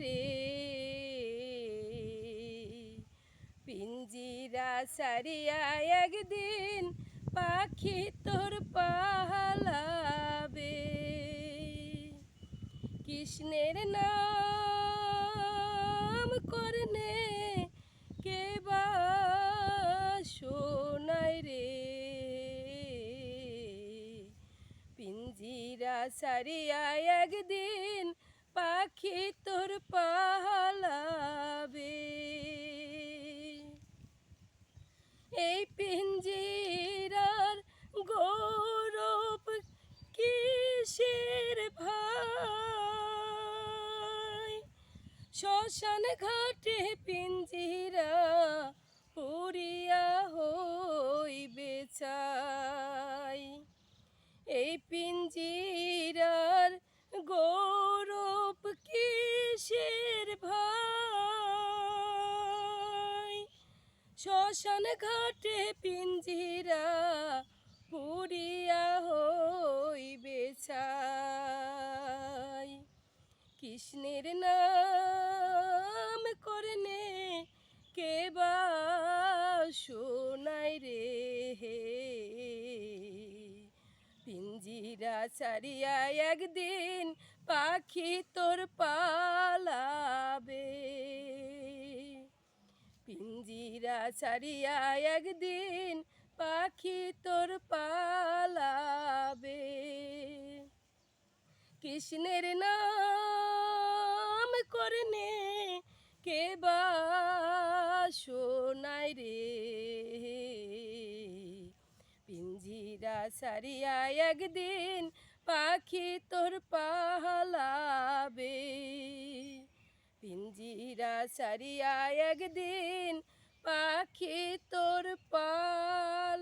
রে। পিঞ্জিরা সারিয়া একদিন পাখি তোর পালাবে কৃষ্ণের নাম করনে কে বা রে। পিঞ্জিরা সারিয়া একদিন পাখি তোর পালাবে। এই পিঞ্জিরার গৌরব কিসের ভাই? শ্মশান ঘাটে পিঞ্জিরা শ্মশান ঘাটে পিঞ্জিরা পুরিয়া হইবে ছাই কৃষ্ণের নাম করনে কে বা শোনাই রে হে। পিঞ্জিরা ছাড়িয়া একদিন পাখি তোর পালাবে। পিঞ্জিরা ছাড়িয়া একদিন পাখি তোর পালাবে। কৃষ্ণের নাম করনে কে বা শোনাই রে। পিঞ্জিরা সারিয়া একদিন পাখি তোর পালাবে। পিঞ্জিরা সারিয়া একদিন পাখি তোর পাল